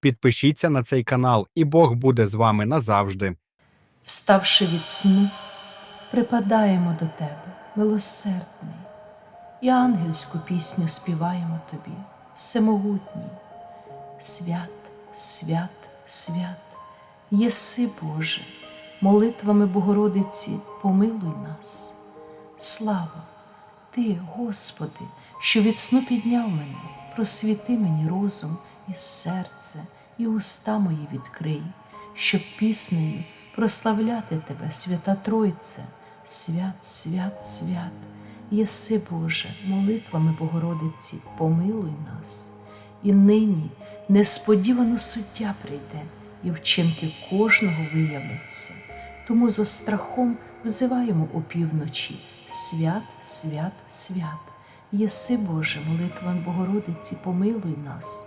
Підпишіться на цей канал, і Бог буде з вами назавжди. Вставши від сну, припадаємо до тебе, милосердний, і ангельську пісню співаємо тобі, всемогутній. Свят, свят, свят, єси, Боже, молитвами Богородиці помилуй нас. Слава, Ти, Господи, що від сну підняв мене, просвіти мені розум і серце, і уста мої відкрий, щоб піснею прославляти Тебе, свята Тройце, свят, свят, свят, єси, Боже, молитвами Богородиці, помилуй нас. І нині несподівано суття прийде, і вчинки кожного виявляться. Тому зо страхом взиваємо опівночі свят, свят, свят. Єси, Боже, молитвам Богородиці, помилуй нас.